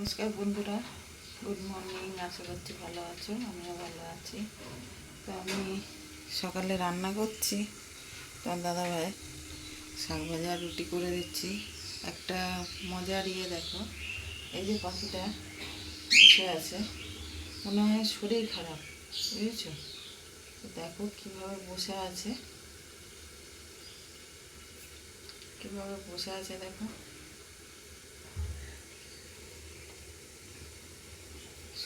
নমস্কার বন্ধুরা, good morning, আশা করছি ভালো আছো, আমিও ভালো আছি। তো আমি সকালে রান্না করছি তোমার দাদাভাই শাক ভাজা, রুটি করে দিচ্ছি। একটা মজার ইয়ে দেখো, এই যে পাখিটা বসে আছে, মনে হয় শরীর খারাপ, বুঝেছ? দেখো কীভাবে বসে আছে, কীভাবে বসে আছে দেখো।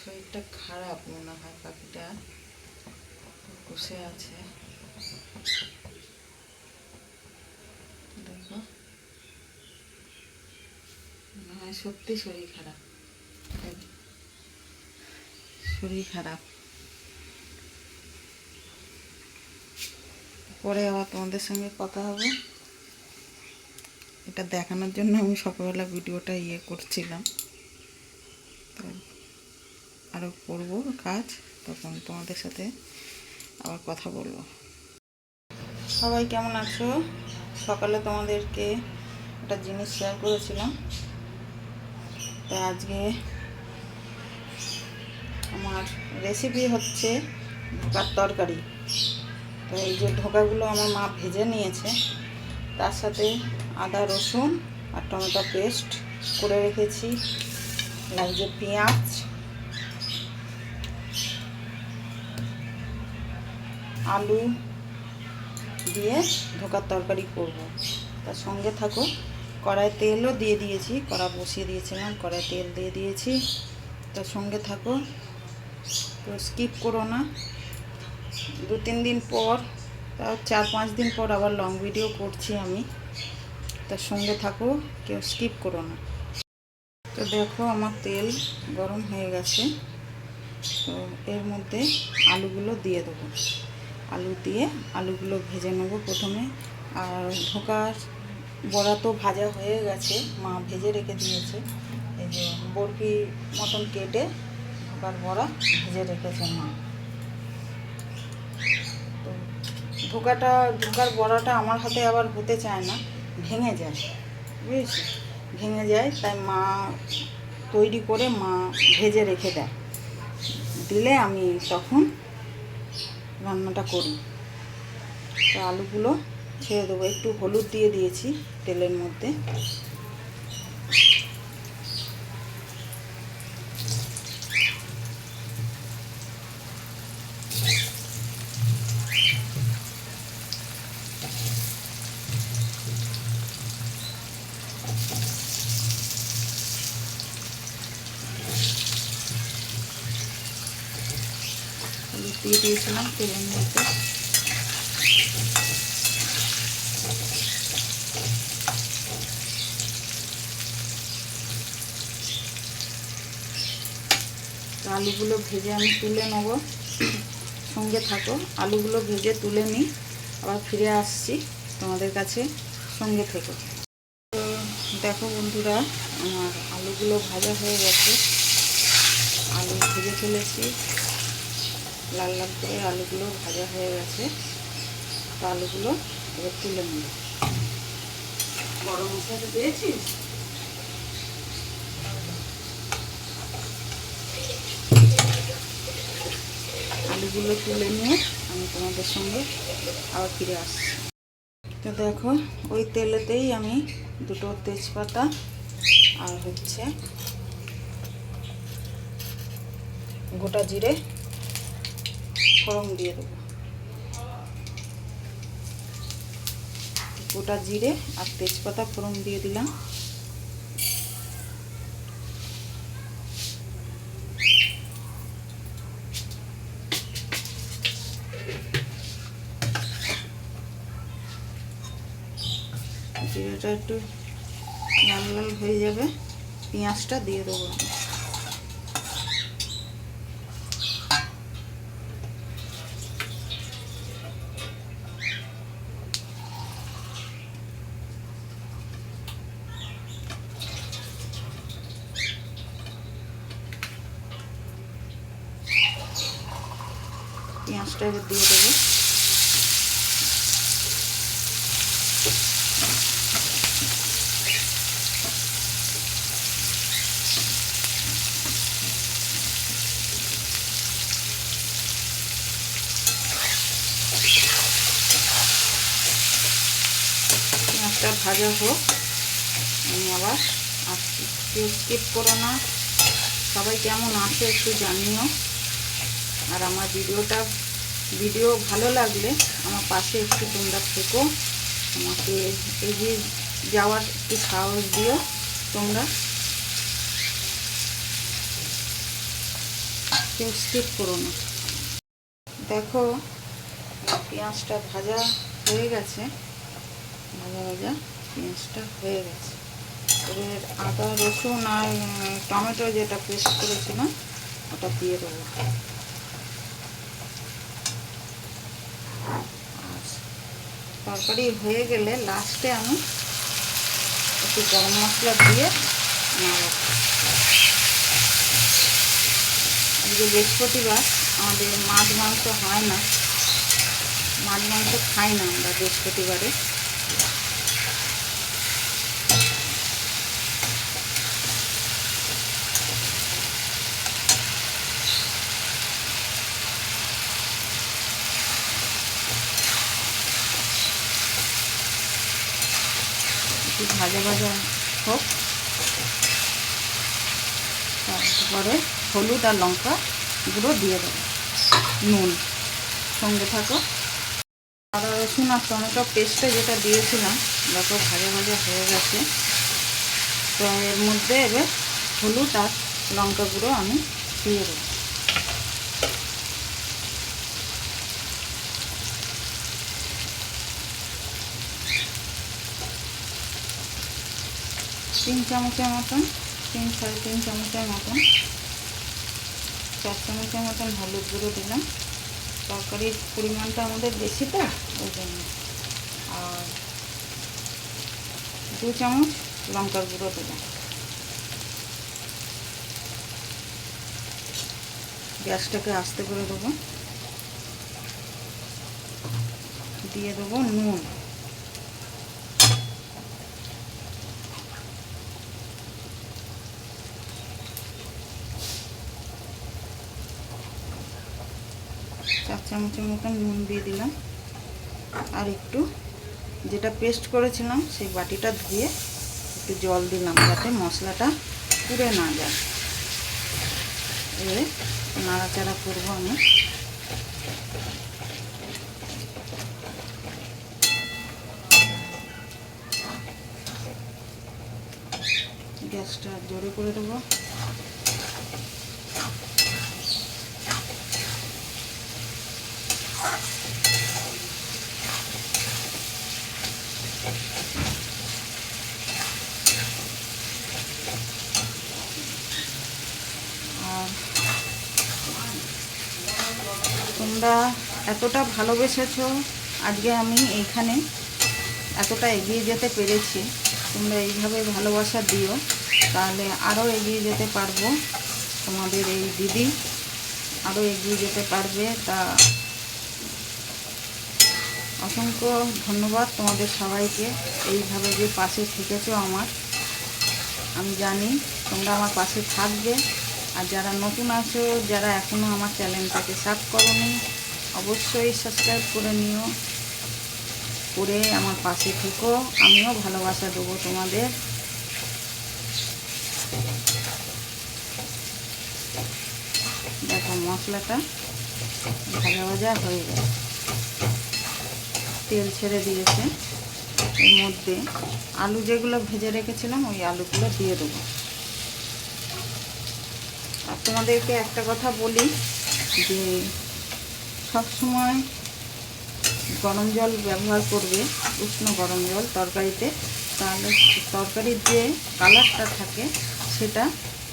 শরীরটা খারাপ মনে হয় পাখিটা। বসে আছে। দেখো। মনে হয় সত্যি শরীর খারাপ। শরীর খারাপ। পরে আবার তোমাদের সঙ্গে কথা হবে। এটা দেখানোর জন্য আমি সকালবেলা ভিডিওটা ইয়ে করছিলাম। আরও করব কাজ, তখন তোমাদের সাথে আবার কথা বলব। সবাই কেমন আছো? সকালে তোমাদেরকে একটা জিনিস শেয়ার করেছিলাম। তো আজকে আমার রেসিপি হচ্ছে ধোকার তরকারি। তো এই যে ধোকাগুলো আমার মা ভেজে নিয়েছে, তার সাথে আদা, রসুন আর টমেটো পেস্ট করে রেখেছি। লাগছে পেঁয়াজ আলু দিয়ে ধোকার তরকারি করব। তার সঙ্গে থাকো, কড়াই তেলও দিয়ে দিয়েছি, কড়া বসিয়ে দিয়েছিলাম, কড়াই তেল দিয়ে দিয়েছি। তার সঙ্গে থাকো তো স্কিপ করো না। দু তিন দিন পর তাও চার পাঁচ দিন পর আবার লং ভিডিও করছি আমি। তার সঙ্গে থাকো, কেউ স্কিপ করো না। তো দেখো আমার তেল গরম হয়ে গেছে। তো এর মধ্যে আলুগুলো দিয়ে দেবো। আলু দিয়ে আলুগুলো ভেজে নেব প্রথমে। আর ধোকার বড়া তো ভাজা হয়ে গেছে, মা ভেজে রেখে দিয়েছে। এই যে বরফি মতন কেটে ঢোকার বড়া ভেজে রেখেছে মা। তো ঢোকাটা ঢোকার বড়াটা আমার হাতে আবার হতে চায় না, ভেঙে যায় বুঝেছি ভেঙে যায়, তাই মা তৈরি করে মা ভেজে রেখে দেয়। দিলে আমি তখন রান্নাটা করি। তো আলুগুলো ছেড়ে দেবো। একটু হলুদ দিয়ে দিয়েছি তেলের মধ্যে। দিয়ে দিয়েছিলাম তেলের মধ্যে। আলুগুলো ভেজে আমি তুলে নেব। সঙ্গে থাকো, আলুগুলো ভেজে তুলে নিই। আবার ফিরে আসছি তোমাদের কাছে সঙ্গে থেকো। তো দেখো বন্ধুরা, আমার আলুগুলো ভাজা হয়ে গেছে। আলু ভেজে ফেলেছি। লাল লাল করে আলুগুলো ভাজা হয়ে গেছে। তো আলুগুলো এবার তুলে নেব। বড় মশলাটা পেয়েছিস আলুগুলো তুলে নিয়ে আমি তোমাদের সঙ্গে আবার ফিরে আসছি। তো দেখো, ওই তেলেতেই আমি দুটো তেজপাতা আর হচ্ছে গোটা জিরে ফোড়ন দিয়ে দেবো। গোটা জিরে আর তেজপাতা ফোড়ন দিয়ে দিলাম। জিরেটা একটু লাল লাল হয়ে যাবে, পেঁয়াজটা দিয়ে দেবো এটা দিয়ে দেবো। মাছটা ভাজা হোক, আমি আবার কেউ স্কিপ করো না। সবাই কেমন আছে একটু জানিও। আর আমার ভিডিওটা ভিডিও ভালো লাগলে আমার পাশে একটু তোমরা থেকো। আমাকে এগিয়ে যাওয়ার একটু সাহস দিও তোমরা। কেউ স্কিপ করো না। দেখো, পেঁয়াজটা ভাজা হয়ে গেছে। ভাজা ভাজা, পেঁয়াজটা হয়ে গেছে। এবার আদা, রসুন আর টমেটো যেটা পেস্ট করেছিলাম, ওটা দিয়ে দেবো আর তরকারি হয়ে গেলে লাস্টে আমি একটু গরম মশলা দিয়ে নাড়াবো। আজকে বৃহস্পতিবার, আমাদের মাছ মাংস হয় না। মাছ মাংস খাই না আমরা বৃহস্পতিবারে একটু ভাজা ভাজা হোক। তারপরে হলুদ আর লঙ্কা গুঁড়ো দিয়ে দেবো। নুন। সঙ্গে থাকো। আদা রসুন আর টমেটো পেস্টে যেটা দিয়েছিলাম, দেখো ভাজা ভাজা হয়ে গেছে। তো এর মধ্যে এবার হলুদ আর লঙ্কা গুঁড়ো আমি দিয়ে দেবো। তিন চামচের মতন, তিন, সাড়ে তিন চামচের মতন, চার চামচের মতন হলুদ গুঁড়ো দিলাম। তরকারির পরিমাণটা আমাদের বেশি তো, ওই জন্য। আর দু চামচ লঙ্কার গুঁড়ো দিলাম। গ্যাসটাকে আস্তে করে দেবো। দিয়ে দেবো নুন। চামচের মতন নুন দিয়ে দিলাম। আর একটু যেটা পেস্ট করেছিলাম, সেই বাটিটা ধুয়ে একটু জল দিলাম যাতে মশলাটা পুড়ে না যায়। এবারে নাড়াচাড়া করব আমি। গ্যাসটা জোরে করে দেবো। তোমরা এতটা ভালোবেসেছো, আজকে আমি এইখানে এতটা এগিয়ে যেতে পেরেছি। তোমরা এইভাবে ভালোবাসা দিও, তাহলে আরও এগিয়ে যেতে পারব। তোমাদের এই দিদি আরও এগিয়ে যেতে পারবে, তা অসংখ্য ধন্যবাদ তোমাদের সবাইকে। এইভাবে যে পাশে থেকেছো আমার, আমি জানি তোমরা আমার পাশে থাকবে। আর যারা নতুন আছো, যারা এখনও আমার চ্যানেলটাকে সাব করনি, অবশ্যই সাবস্ক্রাইব করে নিও। করে আমার পাশে থেকো, আমিও ভালোবাসা দেবো তোমাদের। দেখো মশলাটা ভাজা ভাজা হয়ে গেছে। তেল ছেড়ে দিয়েছে। এর মধ্যে আলু যেগুলো ভেজে রেখেছিলাম, ওই আলুগুলো দিয়ে দেবো। আর তোমাদেরকে একটা কথা বলি, যে সব সময় গরম জল ব্যবহার করবে, উষ্ণ গরম জল তরকারিতে। তাহলে তরকারির যে কালারটা থাকে, সেটা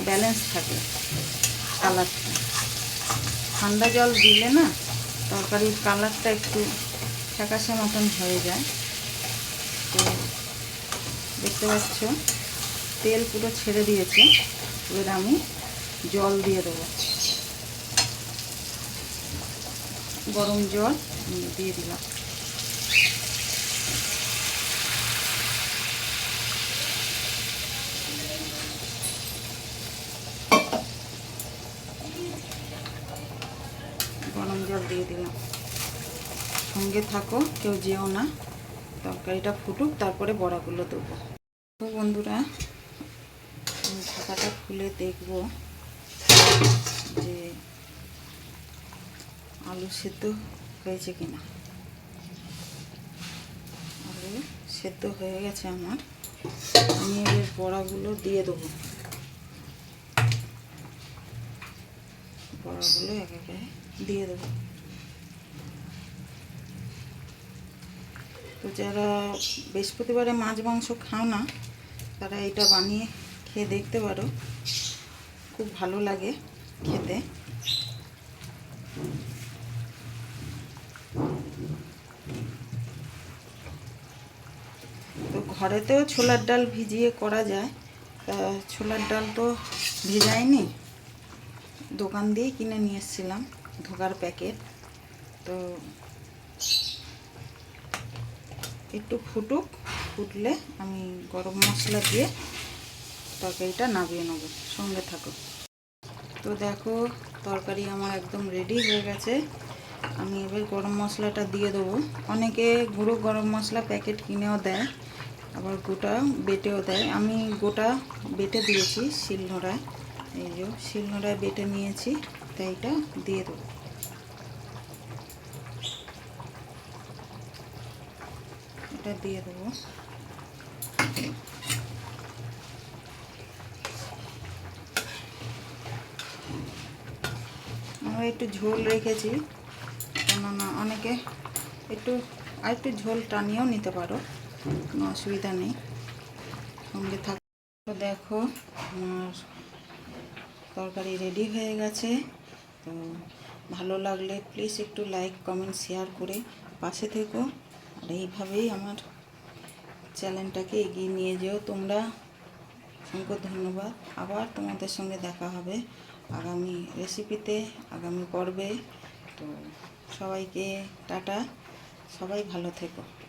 ব্যালেন্স থাকে কালারটা। ঠান্ডা জল দিলে না, তরকারির কালারটা একটু ফ্যাকাশে মতন হয়ে যায়। তো দেখতে পাচ্ছ, তেল পুরো ছেড়ে দিয়েছে। এবার আমি জল দিয়ে দেবো। গরম জল দিয়ে দিলাম। গরম জল দিয়ে দিলাম। সঙ্গে থাকো, কেউ যেও না। তরকারিটা ফুটুক, তারপরে বড়াগুলো দেবো। তো বন্ধুরা ঢাকাটা খুলে দেখব যে আলু সেদ্ধ হয়েছে কিনা। আলু সেদ্ধ হয়ে গেছে আমার। আমি এবার বড়াগুলো দিয়ে দেবো। বড়াগুলো এক একে দিয়ে দেবো। তো যারা বৃহস্পতিবারে মাছ, মাংস খাও না, তারা এটা বানিয়ে খেয়ে দেখতে পারো। খুব ভালো লাগে খেতে। তো ঘরেতেও ছোলার ডাল ভিজিয়ে করা যায়। তা ছোলার ডাল তো ভেজাইনি। দোকান দিয়ে কিনে নিয়ে এসেছিলাম, ধোকার প্যাকেট। তো একটু ফুটুক, ফুটলে আমি গরম মশলা দিয়ে তরকারিটা নামিয়ে নেব। সঙ্গে থাকো। তো দেখো, তরকারি আমার একদম রেডি হয়ে গেছে। আমি এবার গরম মশলাটা দিয়ে দেবো। অনেকে গুঁড়ো গরম মশলা প্যাকেট কিনেও দেয়, আবার গোটা বেটেও দেয়। আমি গোটা বেটে দিয়েছি শিলনোড়ায়। এই যে শিলনোড়ায় বেটে নিয়েছি, তাই এটা দিয়ে দেবো। এটা দিয়ে দেবো। আমরা একটু ঝোল রেখেছি, কেননা অনেকে একটু আর একটু ঝোল টানিয়েও নিতে পারো, কোনো অসুবিধা নেই। সঙ্গে থাক, দেখো আমার তরকারি রেডি হয়ে গেছে। তো ভালো লাগলে প্লিজ একটু লাইক কমেন্ট শেয়ার করে পাশে থেকো। আর এইভাবেই আমার চ্যানেলটাকে এগিয়ে নিয়ে যেও তোমরা। অসংখ্য ধন্যবাদ। আবার তোমাদের সঙ্গে দেখা হবে আগামী রেসিপিতে আগামী পর্বে। তো সবাইকে টাটা। সবাই ভালো থেকো।